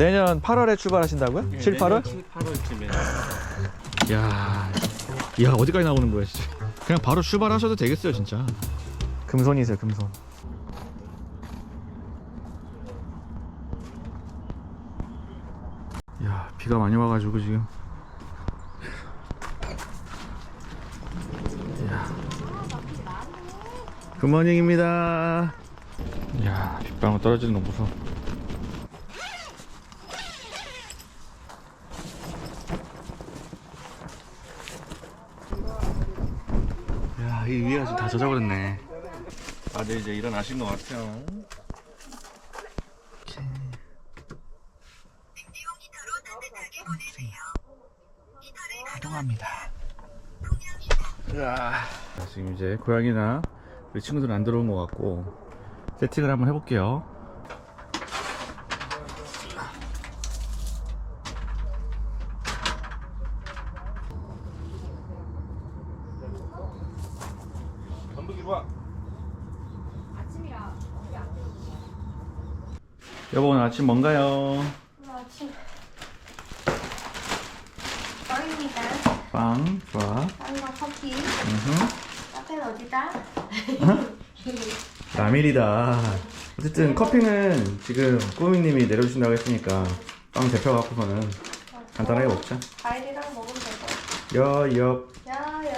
내년 8월에 출발하신다고요? 7, 8월? 7, 8월쯤에 야, 야 어디까지 나오는 거야 진짜. 그냥 바로 출발하셔도 되겠어요 진짜. 금손이세요 금손. 야 비가 많이 와가지고 지금. 야. 굿모닝입니다. 야 빗방울 떨어지는 거 무서워. 이 위가 지금 다 젖어버렸네. 다들 이제 일어나신 것 같아요. 이동합니다. 야, 지금 이제 고양이나 우리 친구들은 안 들어온 것 같고 세팅을 한번 해볼게요. 여보 오늘 아침 뭔가요? 아침 빵입니다. 빵 좋아. 빵과 커피. 음흠. 카페는 어디다? 라밀이다. 어쨌든 커피는 지금 꾸미님이 내려주신다고 했으니까 빵 대표 갖고서는 간단하게 먹자. 과일이랑 먹으면 되고. 여옆 야야.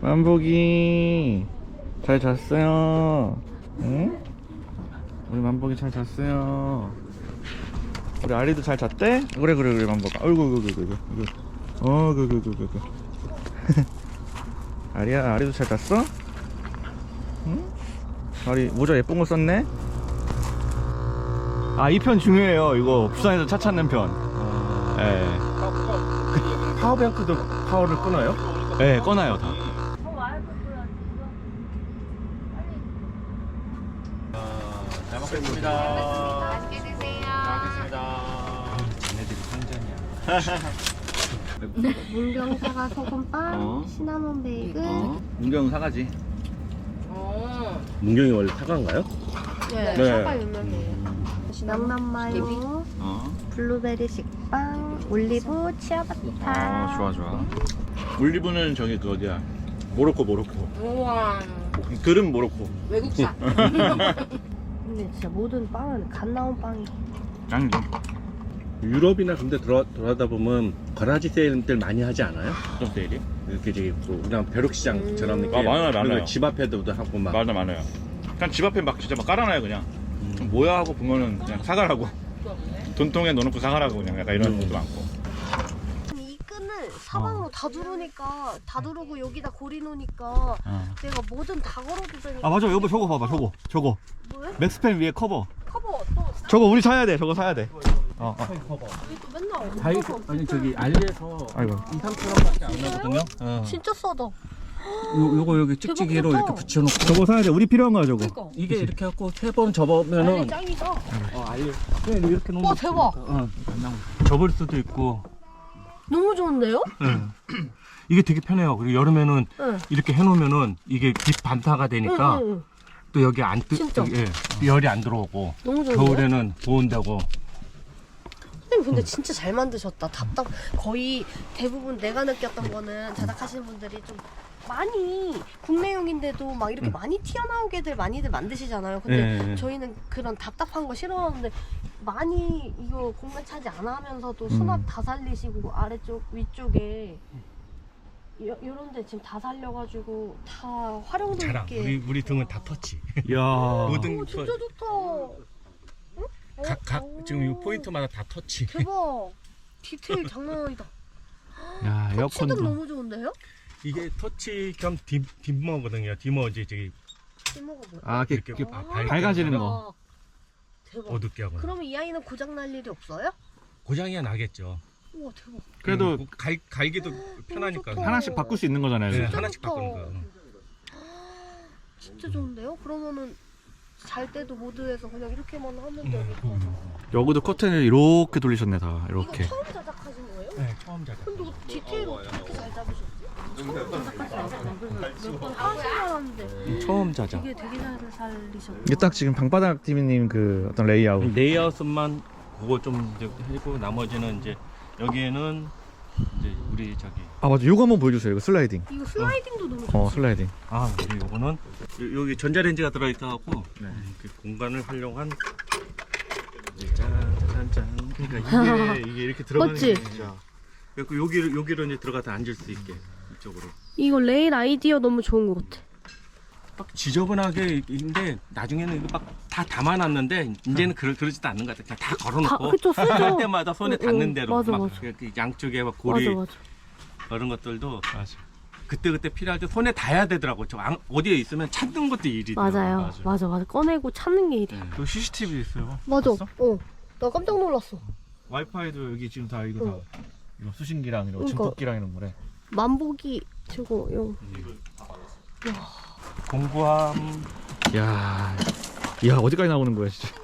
만복이 잘 잤어요. 응? 우리 만복이 잘 잤어요. 우리 아리도 잘 잤대? 그래 그래 그래 만복아. 어이구 그그 그 그. 어그그그 그 그. 아리야 아리도 잘 잤어? 응? 아리 모자 예쁜 거 썼네. 아 이 편 중요해요. 이거 부산에서 차 찾는 편. 예. 파워뱅크도 파워를 끊어요? 예, 꺼놔요 다. 잘 먹겠습니다. 맛있게 드세요. 잘 먹겠습니다. 쟤네들이 상전이야. 문경사과 소금빵, 어. 시나몬 베이글. 어? 문경 사가지. 문경이 원래 사과인가요? 네, 네. 사과 유명해요. 명란마요, 어. 블루베리 식빵, 올리브, 치아바타. 아, 좋아 좋아. 올리브는 저기 그 어디야? 모로코 모로코. 우와 그름 모로코. 외국산 근데 진짜 모든 빵은 갓 나온 빵이. 짱이지. 유럽이나 근데 돌아, 돌아다 보면 거라지 세일들 많이 하지 않아요? 좀 세일이? 이렇게 저기 뭐 그냥 벼룩시장처럼 이렇게 아, 많아요, 그리고 많아요. 집 앞에도 하고 막 맞아 많아요. 그냥 집 앞에 막 진짜 막 깔아놔요 그냥. 음. 뭐야 하고 보면은 그냥 사가라고. 돈통에 넣어놓고 사가라고 그냥 약간 이런 음. 것도 많고. 사방으로 다 두르니까 다 두르고 여기다 고리 놓으니까 어. 내가 뭐든 다 걸어도 되니까 아 맞아 여보 저거 봐봐 저거 저거 뭐야? 맥스팬 위에 커버. 커버 또 저거 우리 사야 돼 저거 사야 돼. 어, 어. 우리 또 맨날 다이 없어서 아니 저기 알리에서 아이고. 2, 3천원밖에 안 나거든요 어. 진짜 싸다 요, 요거 여기 찍찍이로 대박 이렇게. 붙여놓고 저거 사야 돼. 우리 필요한 거야 저거. 그니까 이게 이렇게 갖고 세 번 접으면은 짱이다 어 알리 그냥 이렇게 놓으면 와, 대박. 어, 접을 수도 있고 너무 좋은데요? 이게 되게 편해요 그리고 여름에는 응. 이렇게 해놓으면은 이게 빛 반사가 되니까 응, 응, 응. 또 여기 안 뜨, 진짜? 예, 열이 안 들어오고 너무 좋은데요? 겨울에는 더운다고 선생님 근데 진짜 잘 만드셨다 답답 거의 대부분 내가 느꼈던 거는 제작하시는 분들이 좀 많이 국내용인데도 막 이렇게 많이 튀어나오게들 많이들 만드시잖아요 근데 예. 저희는 그런 답답한 거 싫어하는데 많이 이거 공간 차지 안 하면서도 수납 다 살리시고 아래쪽 위쪽에 요, 요런데 지금 다 살려가지고 다 활용도 자랑 있게 우리 우리 등은 다 터치 야. 모든 오 진짜 좋다 응? 어? 각, 각 오. 지금 이 포인트마다 다 터치 대박 디테일 장난 아니다 야 터치도 에어컨도. 너무 좋은데요? 이게 터치 겸 디, 디머거든요 디머 이제 저기 이모가 뭐야? 아 이렇게, 이렇게 바- 밝아지는 거. 와, 대박 어둡게 하거나 그러면 이 아이는 고장 날 일이 없어요? 고장이야 나겠죠 우와 대박 그래도 음, 갈, 갈기도 편하니까 좋다. 하나씩 바꿀 수 있는 거잖아요. 네. 진짜 하나씩 좋다. 바꾸는 거 진짜 좋은데요? 그러면은 잘 때도 모드에서 그냥 이렇게만 하면 음, 되니까 음. 여기도 커튼을 이렇게 돌리셨네 다 이렇게. 이거 처음 제작하신 거예요? 네 처음 자작 근데 디테일을 어떻게 잘 제작하신 몇번 하신 알았는데 처음 자작 이게 되게 잘 살리셨네 이게 딱 지금 방바닥 TV님 그 어떤 레이아웃. 레이아웃만 그거 좀 이제 하고 나머지는 이제 여기에는 이제 우리 저기 아 맞아. 요거 한번 보여주세요. 이거 슬라이딩. 이거 슬라이딩도 너무 좋아. 어 슬라이딩. 아 우리 요거는 요- 여기 전자레인지가 들어있어갖고 네. 그 공간을 활용한 이제 짠짠짠. 그러니까 이게 이게 이렇게 들어가는 맞지? 게 진짜 그래서 여기로 여기로 이제 들어가서 앉을 수 있게 이쪽으로 이거 레일 아이디어 너무 좋은 것 같아. 막 지저분하게 있는데 나중에는 이거 막 다 담아놨는데 이제는 그러, 그러지도 않는 것 같아 그냥 다 다 걸어놓고 그쵸 쓰죠. 할 때마다 손에 닿는 대로 맞아, 막 맞아. 그 양쪽에 막 고리 맞아 맞아. 그런 것들도 맞아 그때 그때 필요할 때 손에 닿아야 되더라고 저 안- 어디에 있으면 찾는 것도 일이더라고 맞아요. 맞아 맞아. 꺼내고 찾는 게 일이야. 그 CCTV 있어요 맞아. 봤어? 어. 나 깜짝 놀랐어. 와이파이도 여기 지금 다 이거 어. 다 이거 수신기랑 이런 그러니까. 증폭기랑 이런 거래 만보기 저거 용. 공부함. 야, 야 어디까지 나오는 거야 진짜?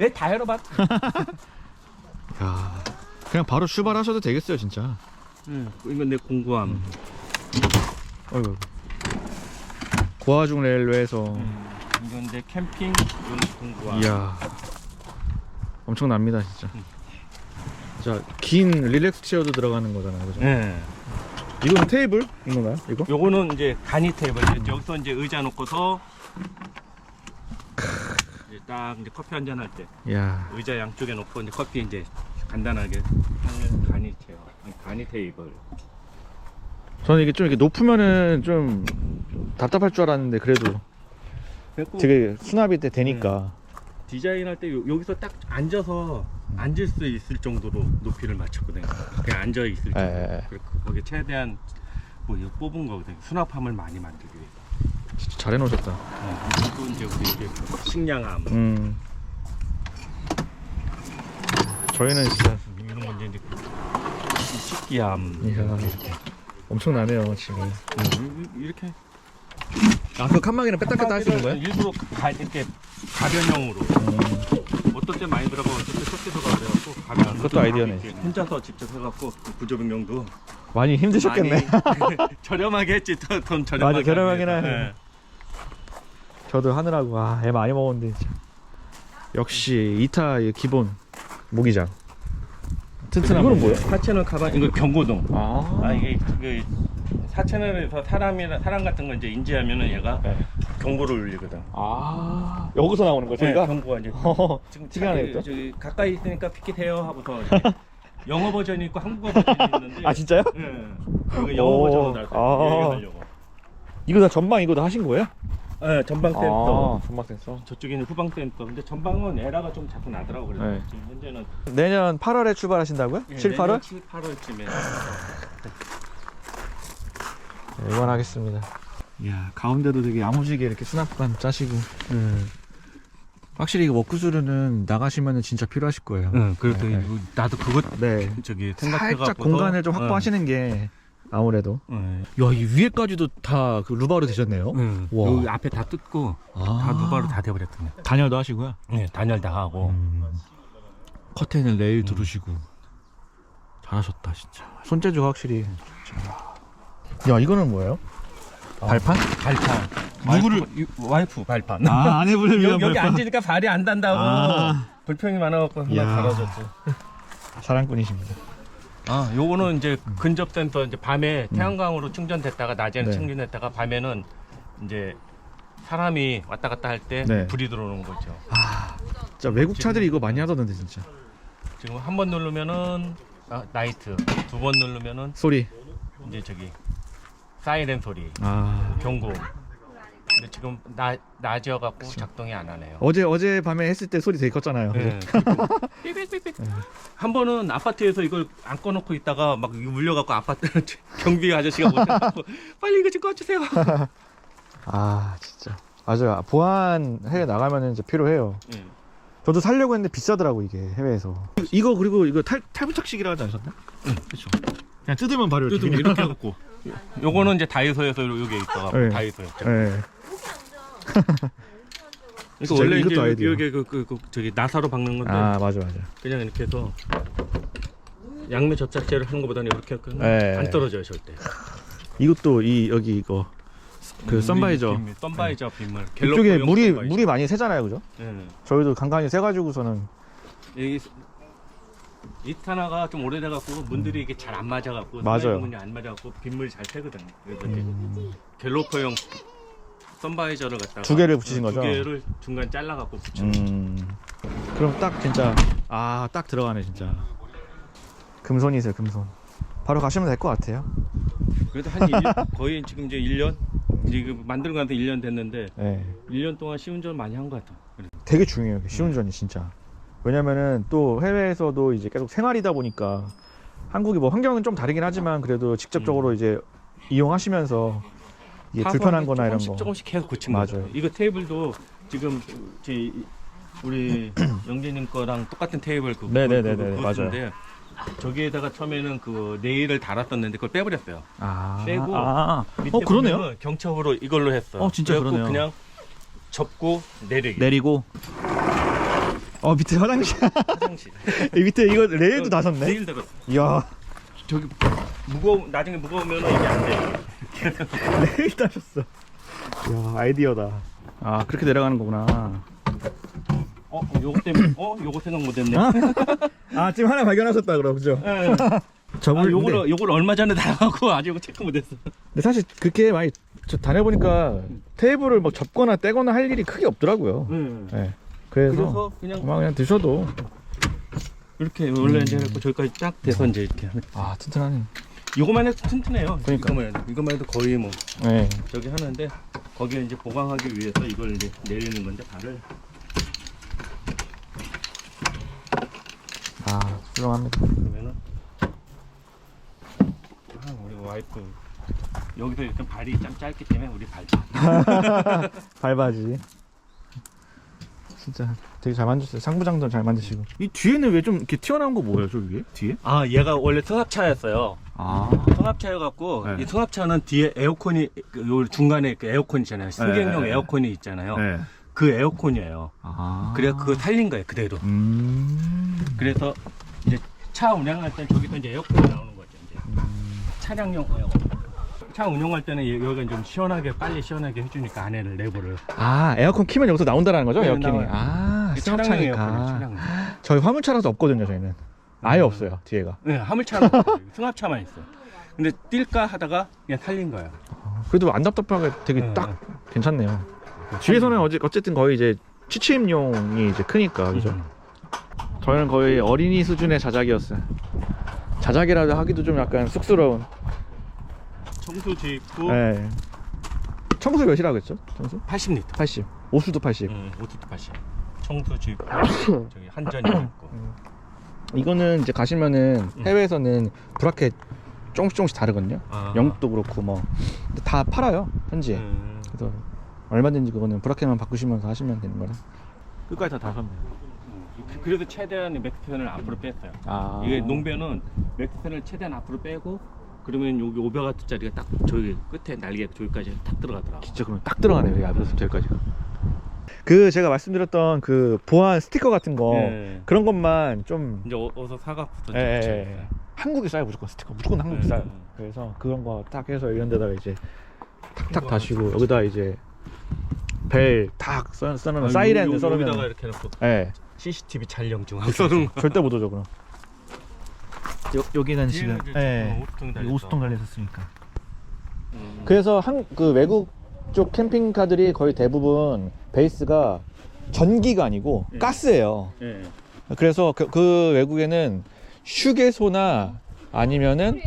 예다 열어봐. 야 그냥 바로 출발하셔도 되겠어요 진짜. 응 이건 내 공구함. 어이구 고아중 레일웨에서. 음, 이건 내 캠핑 이건 공구함. 이야 엄청납니다 진짜 자긴 릴렉스 체어도 들어가는 거잖아요 그죠? 네. 이거는 테이블인 건가요? 이거? 요거는 이제 간이 테이블. 이제 여기서 이제 의자 놓고서 이제 딱 이제 커피 한 잔 할때 이야. 의자 양쪽에 놓고 이제 커피 이제 간단하게 하는 간이 아니, 간이 테이블. 저는 이게 좀 이렇게 높으면은 좀 답답할 줄 알았는데 그래도 되게 수납이 때 되니까. 디자인할 때 요- 여기서 딱 앉아서 앉을 수 있을 정도로 높이를 맞췄거든. 그냥 앉아 있을 정도. 예, 예. 그리고 거기에 최대한 뭐 이거 뽑은 거거든. 수납함을 많이 만들기 위해. 진짜 잘 해놓으셨다 어, 또 이제 우리 이게 식량함 음 저희는 진짜 이런 건 이제 이 식기함 이야 엄청나네요 지금 음, 이렇게 아그 칸막이는 뺐다 하시는 거예요? 일부러 가, 이렇게 가변형으로. 음. 어떨 때 많이 들어가고 어떨 때 섞여서가 그래갖고 가변. 그것도 아이디어네. 이렇게 혼자서 직접 해갖고 그 구조 변경도 많이 힘드셨겠네 많이 저렴하게 했지 더, 돈 저렴하게 맞아, 저렴하긴 하네. 위해서. 저도 하느라고 아, 애 많이 먹었는데 진짜. 역시 이타 의 기본 모기장 튼튼한 이거는. 뭐야? 사채널 가방 이거 경고등 아, 아 이게 그 사채널에서 사람이나 사람 같은 거 이제 인지하면은 얘가 네. 경보를 울리거든 아 여기서 나오는 거죠 네, 소리가? 경고가 이제 지금 특이하네, 자기. 저기 가까이 있으니까 피켓해요 하고서 이렇게 영어 버전이 있고 한국어 버전이 있는데 아 진짜요? 예. 이거 영어 오, 버전으로 나올 아. 거예요 이거 다 전방 이거 다 하신 거예요? 예, 전방 센터 아, 전방 센서 저쪽에는 후방 센터 근데 전방은 에러가 좀 자꾸 나더라고 그래서 네. 지금 현재는 내년 8월에 출발하신다고요? 예, 7, 8월? 7, 8월쯤에 네, 응원하겠습니다. 이야 가운데도 되게 야무지게 이렇게 수납관 짜시고. 확실히 이거 워크스루는 나가시면 진짜 필요하실 거예요. 응, 그래도 네. 나도 그것 네. 저기 생각해갖고 살짝 공간을 좀 확보하시는 게 아무래도. 응. 야이 위에까지도 다 그 루바로 되셨네요? 응. 와. 여기 앞에 다 뜯고 아. 다 누바로 다 돼버렸더니 단열도 하시고요? 네, 단열 다 하고. 음. 커튼을 레일 두르시고. 잘하셨다 진짜. 손재주가 확실히 야 이거는 뭐예요? 발판? 발판. 누구를- 와이프, 발판. 아 아내분을 위한 여기, 여기 발판. 앉으니까 발이 안 단다고. 아. 불평이 많아갖고 하나. 달아줬지. 사랑꾼이십니다. 아 요거는 이제 근접 센터 이제 밤에 태양광으로 충전됐다가 낮에는 네. 충전됐다가 밤에는 이제 사람이 왔다 갔다 할 때 네. 불이 들어오는 거죠. 진짜 외국 차들이 이거 많이 하던데 진짜. 지금 한 번 누르면은 아, 나이트. 두 번 누르면은 소리. 이제 저기 사이렌 소리 아 경고. 근데 지금 나 낮이어 갖고 작동이 안 하네요. 어제 어제 밤에 했을 때 소리 되게 컸잖아요 네. 삐삐삐삐. 한 번은 아파트에서 이걸 안 꺼놓고 있다가 막 이거 물려갖고 아파트 경비 아저씨가 못해갖고 빨리 이거 좀 꺼주세요. 아 진짜 맞아요 보안 해외 나가면 이제 필요해요 네. 저도 살려고 했는데 비싸더라고 이게 해외에서 이거 그리고 이거 탈 탈부착식이라 하지 않으셨나? 응 그렇죠 그냥 뜯으면 바로 이렇게 뜯으면 이렇게 해갖고. 요거는 이제 다이소에서 요게 있어갖고 네. 다이소였죠. 네. 이거 진짜 원래 이것도 이제 아이디어. 여기 그, 그, 그 저기 나사로 박는 건데 아 맞아 맞아 그냥 이렇게 해서 양면 접착제를 하는 것보다는 이렇게 하면 네. 안 떨어져요 절대. 이것도 이 여기 이거 그 선바이저 빗물, 선바이저 빗물. 이쪽에 갤럭시용 물이 선바이저. 물이 많이 새잖아요 그죠? 예. 저희도 간간히 새가지고서는 여기 이타나가 좀 오래돼갖고 문들이 이게 잘 안 맞아갖고 맞아요. 슬라이드 문이 안 맞아갖고 빗물이 잘 새거든요. 그래서 이제 갤로퍼용 선바이저를 갖다가 두 개를 붙이신 어, 거죠? 두 개를 중간 잘라갖고 붙여. 음. 그럼 딱 진짜 아 딱 들어가네 진짜. 금손이세요 금손. 바로 가시면 될 것 같아요. 그래도 한 1년, 거의 지금 이제 1년 지금 만들고 나서 1년 됐는데 네. 1년 동안 시운전 많이 한 것 같아. 되게 중요해요. 시운전이 진짜. 왜냐면은 또 해외에서도 이제 계속 생활이다 보니까 한국이 뭐 환경은 좀 다르긴 하지만 그래도 직접적으로 이제 이용하시면서 이게 불편한 거나 이런 조금씩 거. 조금씩 계속 고친 맞아요. 거죠. 이거 테이블도 지금 제 우리 영재님 거랑 똑같은 테이블 그 네네네네, 그- 그- 맞아요. 그것인데 저기에다가 처음에는 그 네일을 달았었는데 그걸 빼버렸어요. 아. 빼고 아. 밑에 어 그러네요. 보면은 경첩으로 이걸로 했어. 어, 진짜 그래갖고 그러네요. 그냥 접고 내리기. 내리고. 어 밑에 화장실. 화장실. 이 밑에 이거 레일도 다섰네. 네일 달았어. 이야. 저기 무거우 나중에 무거우면 이게 안 돼. 레일 다셨어. 이야 아이디어다. 아 그렇게 내려가는 거구나. 어, 요거 때문에 어, 요거 생각 못 했네. 아 지금 하나 발견하셨다 그럼 그죠? 예. 아, 저걸 요걸 요걸 얼마 전에 달아갖고 아직 이거 체크 못 했어. 근데 사실 그렇게 많이 저 다녀보니까 테이블을 뭐 접거나 떼거나 할 일이 크게 없더라고요. 응. 네. 그래서, 그냥 그냥 그냥 드셔도 이렇게 원래 이제 해갖고 저기까지 딱 돼서 이제 이렇게 하면 아 튼튼하네. 이거만 해도 튼튼해요. 그러니까. 이거만 해도 이거만 해도 거의 뭐 네. 저기 하는데 거기에 이제 보강하기 위해서 이걸 이제 내리는 건데 발을 아 훌륭합니다. 그러면은 아, 우리 와이프 여기서 이렇게 발이 좀 짧기 때문에 우리 발 발바지. 진짜 되게 잘 만드셨어요. 상부장도 잘 만드시고. 이 뒤에는 왜 좀 이렇게 튀어나온 거 뭐예요, 저 위에? 뒤에? 아 얘가 원래 승합차였어요. 아. 승합차여갖고 네. 이 승합차는 뒤에 에어컨이 그요 중간에 그 에어컨 있잖아요. 승객용 네. 에어컨이 있잖아요. 네. 그 에어컨이에요. 아. 그래 그거 살린 거예요 그대로. 음. 그래서 이제 차 운행할 때 저기서 이제 에어컨이 나오는 거죠. 이제 차량용 에어컨. 차 운영할 때는 여- 여기가 좀 시원하게 빨리 시원하게 해주니까 안에를 내부를. 아 에어컨 키면 여기서 나온다는 거죠? 네, 에어컨이. 나와요. 아 차량용 에어컨이에요. 승합차니까. 차량용. 저희 화물차라서 없거든요, 저희는. 아예 음. 없어요, 뒤에가. 네 화물차는 없어요. 승합차만 있어. 근데 뛸까 하다가 그냥 살린 거예요. 그래도 안 답답하게 되게 네, 딱 괜찮네요. 뒤에서는 어제 어쨌든 거의 이제 취침용이 이제 크니까 그죠? 음. 저희는 거의 어린이 수준의 자작이었어요. 자작이라도 하기도 좀 약간 쑥스러운. 청소지 있고 네. 청소 몇이라고 했죠? 청소? 80리터. 80. 오수도 80. 음, 오티도 80. 청소지 있고 저기 한전이 있고. 이거는 이제 가시면은 음. 해외에서는 브라켓 조금씩 조금씩 다르거든요. 아. 영국도 그렇고 뭐. 다 팔아요, 현지에. 음. 그래서 얼마든지 그거는 브라켓만 바꾸시면서 하시면 되는 거라. 끝까지 다 다셨네요. 그- 그래서 최대한 맥스펜을 앞으로 뺐어요. 아. 이게 농배는 맥스펜을 최대한 앞으로 빼고 그러면 여기 500와트짜리가 딱 저기 끝에 날개 저기까지 탁 들어가더라고. 진짜 그럼 딱 들어가네요, 여기 앞에서 저기까지가. 그 제가 말씀드렸던 그 보안 스티커 같은 거 예. 그런 것만 좀 이제 어- 어서 예, 예, 이제 예. 한국에 싸요 무조건 스티커 무조건 한국에 예. 싸요. 그래서 그런 거 딱 해서 이런 데다가 이제 탁탁 다시고 여기다 이제 벨탁 써놓으면 아, 사이렌 요- 요- 써놓으면 여기다가 이렇게 놓고 예 CCTV 촬영 중 하고 써는 거. 절대 못 오죠 그럼. 여, 여기는 지금 뒤에는 이제 예 오수통이 여기 달렸어. 오수통 달렸었으니까. 음. 그래서 한 그 외국 쪽 캠핑카들이 거의 대부분 베이스가 전기가 아니고 예. 가스예요. 예. 그래서 그, 그 외국에는 휴게소나 아니면은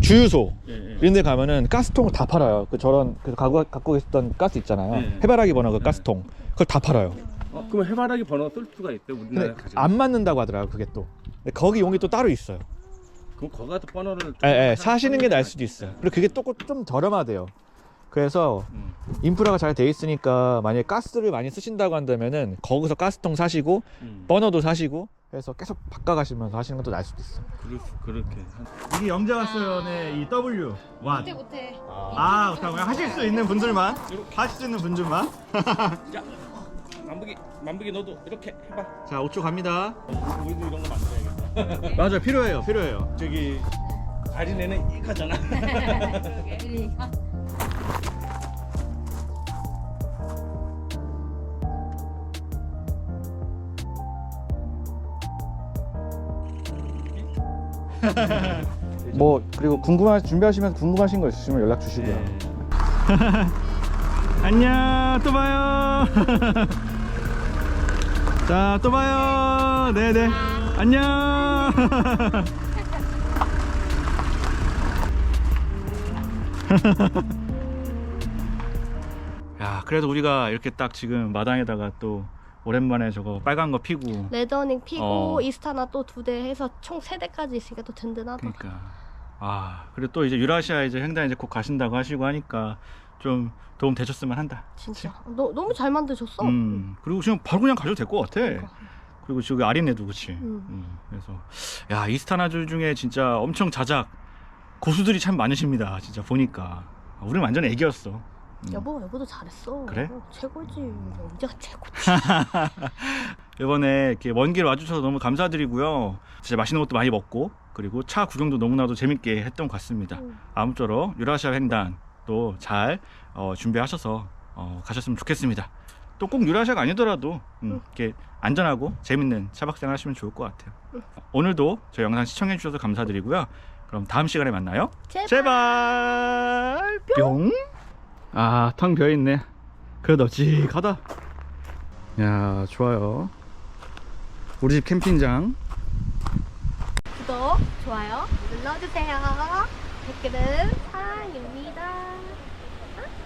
주유소 예, 예. 이런 데 가면은 가스통을 다 팔아요. 그 저런 그 갖고, 갖고 계셨던 가스 있잖아요. 네. 해바라기 버너 그 네. 가스통. 그걸 다 팔아요. 어, 그럼 해바라기 번호가 쓸 수가? 근데 우리나라 가지고. 안 맞는다고 하더라고 요. 그게 또. 근데 거기 용이 또 따로 있어요. 그럼 거기 가서 번호를 예, 예, 사시는 게 나을 수도 있어요. 그리고 그게 또 좀 저렴하대요. 그래서 음. 인프라가 잘 돼 있으니까 만약에 가스를 많이 쓰신다고 한다면은 거기서 가스통 사시고 음. 버너도 사시고 해서 계속 바꿔가시면서 하시는 것도 나을 수도 있어요. 수, 그렇게 한- 이게 영자가스연의 이 W 와. 못해 못해. 아, 그냥 하실 수 있는 분들만 하실 수 있는 분들만. 자 만복이 만복이 너도 이렇게 해봐 자, 5초 갑니다. 우리도 이런 거 만들어야겠다 맞아, 필요해요, 필요해요. 저기 아리네는 이거잖아. 뭐 그리고 궁금하 준비하시면 궁금하신 거 있으시면 연락 주시고요. 네. 안녕 또 봐요. 자 또 봐요. 네네. 안녕 야 그래도 우리가 이렇게 딱 지금 마당에다가 또 오랜만에 저거 빨간 거 피고 레더닝 피고 어. 이스타나 또 두 대 해서 총 세 대까지 있으니까 또 든든하다. 그러니까 아 그리고 또 이제 유라시아 이제 횡단 이제 곧 가신다고 하시고 하니까 좀 도움 되셨으면 한다 진짜 너, 너무 잘 만드셨어. 음 그리고 지금 바로 그냥 가셔도 될 것 같아 그러니까. 그리고 저기 아린애도 그치 음. 음, 그래서 야 이스타나줄 중에 진짜 엄청 자작 고수들이 참 많으십니다 진짜 보니까 우리는 완전 애기였어 음. 여보 여보도 잘했어. 그래? 어, 최고지. 영재가 최고지. 이번에 이렇게 먼 길 와주셔서 너무 감사드리고요 진짜 맛있는 것도 많이 먹고 그리고 차 구경도 너무나도 재밌게 했던 것 같습니다 음. 아무쪼록 유라시아 횡단 또잘 어, 준비하셔서 어, 가셨으면 좋겠습니다. 또 꼭 유라시아가 아니더라도 음, 응. 이렇게 안전하고 재밌는 차박생활 하시면 좋을 것 같아요. 응. 오늘도 저희 영상 시청해 주셔서 감사드리고요. 그럼 다음 시간에 만나요. 제발. 제발 뿅. 아, 텅 비어 있네. 그래도 직하다. 야, 좋아요. 우리 집 캠핑장. 구독, 좋아요 눌러주세요. 댓글은.